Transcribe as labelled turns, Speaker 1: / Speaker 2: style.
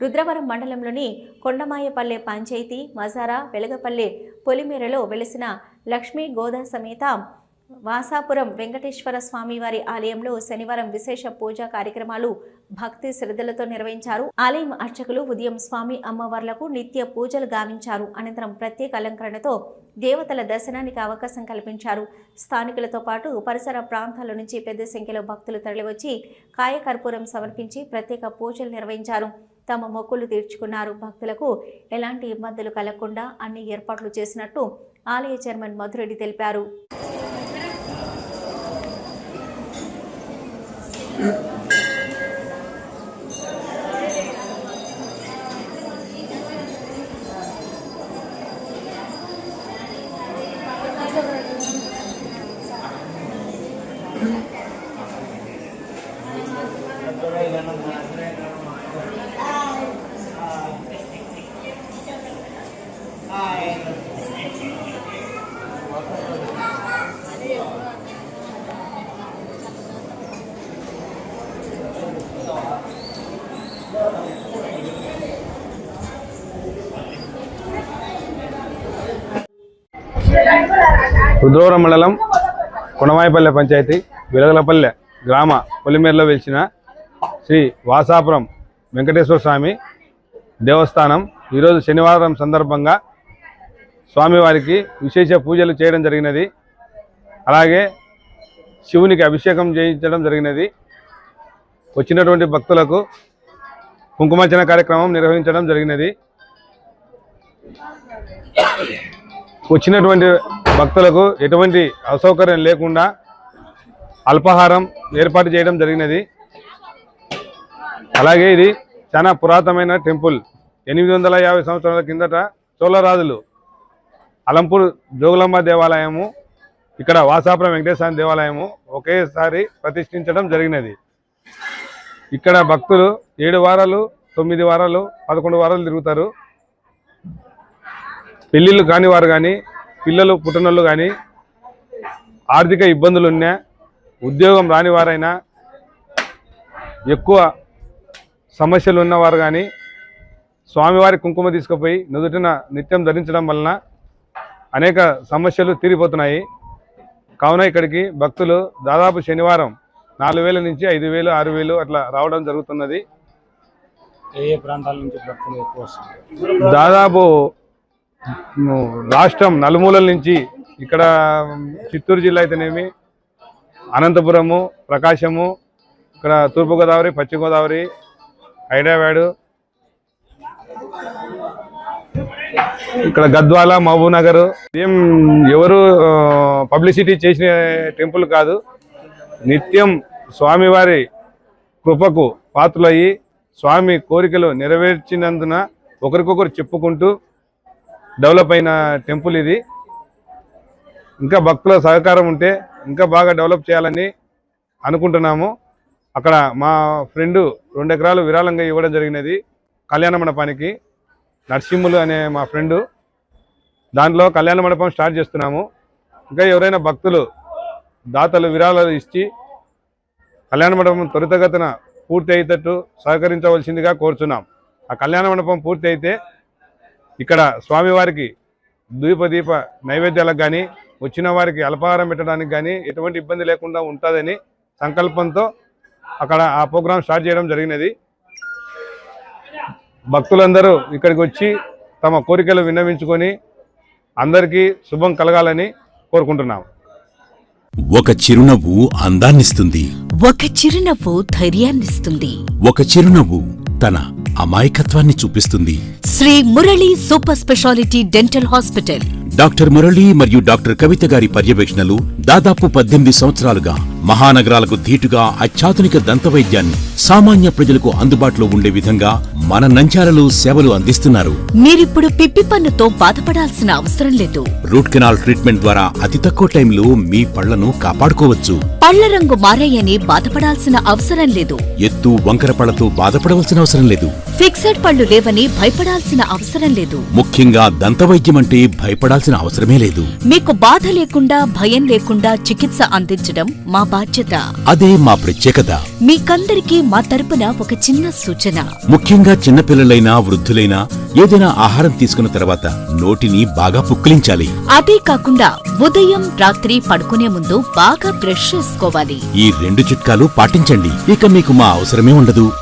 Speaker 1: రుద్రవరం మండలంలోని కొండమాయపల్లె పంచాయతీ మజారా వెలగపల్లె పొలిమేరలో వెలిసిన లక్ష్మీ గోదా సమేత వాసాపురం వెంకటేశ్వర స్వామి వారి ఆలయంలో శనివారం విశేష పూజా కార్యక్రమాలు భక్తి శ్రద్ధలతో నిర్వహించారు. ఆలయం అర్చకులు ఉదయం స్వామి అమ్మవార్లకు నిత్య పూజలు గావించారు. అనంతరం ప్రత్యేక అలంకరణతో దేవతల దర్శనానికి అవకాశం కల్పించారు. స్థానికులతో పాటు పరిసర ప్రాంతాల నుంచి పెద్ద సంఖ్యలో భక్తులు తరలివచ్చి కాయకర్పూరం సమర్పించి ప్రత్యేక పూజలు నిర్వహించారు. తమ మొక్కులు తీర్చుకున్నారు. భక్తులకు ఎలాంటి ఇబ్బందులు కలగకుండా అన్ని ఏర్పాట్లు చేసినట్టు ఆలయ చైర్మన్ మధురెడ్డి తెలిపారు.
Speaker 2: రుద్రవరం మండలం కొనవాయిపల్లె పంచాయతీ విలగలపల్లె గ్రామ పొలిమేరలో వెలిసిన శ్రీ వాసాపురం వెంకటేశ్వర స్వామి దేవస్థానం. ఈరోజు శనివారం సందర్భంగా స్వామివారికి విశేష పూజలు చేయడం జరిగినది. అలాగే శివునికి అభిషేకం చేయించడం జరిగినది. వచ్చినటువంటి భక్తులకు కుంకుమార్చన కార్యక్రమం నిర్వహించడం జరిగినది. వచ్చినటువంటి భక్తులకు ఎటువంటి అసౌకర్యం లేకుండా అల్పాహారం ఏర్పాటు చేయడం జరిగినది. అలాగే ఇది చాలా పురాతనమైన టెంపుల్. ఎనిమిది వందల యాభై సంవత్సరాల కిందట చోళరాజులు అలంపూర్ జోగులమ్మ దేవాలయము ఇక్కడ వాసాపురం వెంకటేశ్వర దేవాలయము ఒకేసారి ప్రతిష్ఠించడం జరిగినది. ఇక్కడ భక్తులు ఏడు వారాలు తొమ్మిది వారాలు పదకొండు వారాలు తిరుగుతారు. పెళ్ళిళ్ళు కాని వారు కానీ పిల్లలు పుట్టినోళ్ళు కానీ ఆర్థిక ఇబ్బందులు ఉన్నా ఉద్యోగం రాని వారైనా ఎక్కువ సమస్యలు ఉన్నవారు కానీ స్వామివారి కుంకుమ తీసుకుపోయి నుదుటిన నిత్యం ధరించడం వలన అనేక సమస్యలు తీరిపోతున్నాయి. కావున ఇక్కడికి భక్తులు దాదాపు శనివారం నాలుగు వేల నుంచి ఐదు వేలు ఆరు వేలు అట్లా రావడం జరుగుతున్నది.
Speaker 3: ఏ ప్రాంతాల నుంచి భక్తులు ఎక్కువ
Speaker 2: దాదాపు రాష్ట్రం నలుమూలల నుంచి ఇక్కడ చిత్తూరు జిల్లా అయితేనేమి అనంతపురము ప్రకాశము ఇక్కడ తూర్పుగోదావరి పశ్చిమ గోదావరి హైదరాబాదు ఇక్కడ గద్వాల మహబూబ్ నగర్. ఏం ఎవరు పబ్లిసిటీ చేసిన టెంపుల్ కాదు. నిత్యం స్వామివారి కృపకు పాత్రలయ్యి స్వామి కోరికలు నెరవేర్చినందున ఒకరికొకరు చెప్పుకుంటూ డెవలప్ అయిన టెంపుల్ ఇది. ఇంకా భక్తుల సహకారం ఉంటే ఇంకా బాగా డెవలప్ చేయాలని అనుకుంటున్నాము. అక్కడ మా ఫ్రెండు రెండు ఎకరాలు విరాళంగా ఇవ్వడం జరిగినది కళ్యాణ మండపానికి. నరసింహులు అనే మా ఫ్రెండు. దాంట్లో కళ్యాణ మండపం స్టార్ట్ చేస్తున్నాము. ఇంకా ఎవరైనా భక్తులు దాతలు విరాళాలు ఇచ్చి కళ్యాణ మండపం త్వరితగతిన పూర్తి అయ్యేటట్టు సహకరించవలసిందిగా కోరుచున్నాం. ఆ కళ్యాణ మండపం పూర్తి అయితే ఇక్కడ స్వామివారికి దీప దీప నైవేద్యాలకు కానీ వచ్చిన వారికి అల్పాహారం పెట్టడానికి కానీ ఎటువంటి ఇబ్బంది లేకుండా ఉంటుందని సంకల్పంతో అక్కడ ఆ ప్రోగ్రాం స్టార్ట్ చేయడం జరిగినది. భక్తులందరూ ఇక్కడికి వచ్చి తమ కోరికలు విన్నవించుకొని అందరికీ శుభం కలగాలని కోరుకుంటున్నాం
Speaker 4: ఒక చిరునవ్వు అందాన్నిస్తుంది.
Speaker 5: ఒక చిరునవ్వు ధైర్యాన్నిస్తుంది.
Speaker 4: ఒక చిరునవ్వు తన అమాయకత్వాన్ని చూపిస్తుంది.
Speaker 5: Shri Murali super speciality dental hospital.
Speaker 4: Doctor Murali మరియు డాక్టర్ కవిత గారి పర్యవేక్షణలు దాదాపు పద్దెనిమిది సంవత్సరాలుగా మహానగరాలకు ధీటుగా అత్యాధునిక దంతవైద్యాన్ని సామాన్య ప్రజలకు అందుబాటులో ఉండే విధంగా మన నంచాలలో సేవలు అందిస్తున్నారు.
Speaker 5: మీరిప్పుడు పిప్పి పన్నుతో బాధపడాల్సిన అవసరం లేదు.
Speaker 4: రూట్ కెనాల్ ట్రీట్మెంట్ ద్వారా అతి తక్కువ టైంలో మీ పళ్ళను కాపాడుకోవచ్చు.
Speaker 5: పళ్ళ రంగు మారాయని బాధపడాల్సిన అవసరం లేదు.
Speaker 4: ఎత్తు వంకర పళ్ళతో బాధపడవలసిన అవసరం లేదు.
Speaker 5: ఫిక్సెడ్ పళ్ళు లేవని భయపడాల్సిన అవసరం లేదు.
Speaker 4: ముఖ్యంగా దంతవైద్యం అంటే భయపడాల్సిన భయపడాల్సిన అవసరమే లేదు.
Speaker 5: మీకు బాధ లేకుండా భయం లేకుండా చికిత్స అందించడం మా బాధ్యత.
Speaker 4: అదే మా ప్రత్యేకత.
Speaker 5: మీకందరికీ మా తరపున ఒక చిన్న సూచన.
Speaker 4: ముఖ్యంగా చిన్నపిల్లలైనా వృద్ధులైనా ఏదైనా ఆహారం తీసుకున్న తర్వాత నోటిని బాగా పుక్కిలించాలి.
Speaker 5: అదే కాకుండా ఉదయం రాత్రి పడుకునే ముందు బాగా బ్రష్ చేసుకోవాలి.
Speaker 4: ఈ రెండు చిట్కాలు పాటించండి. ఇక మీకు మా అవసరమే ఉండదు.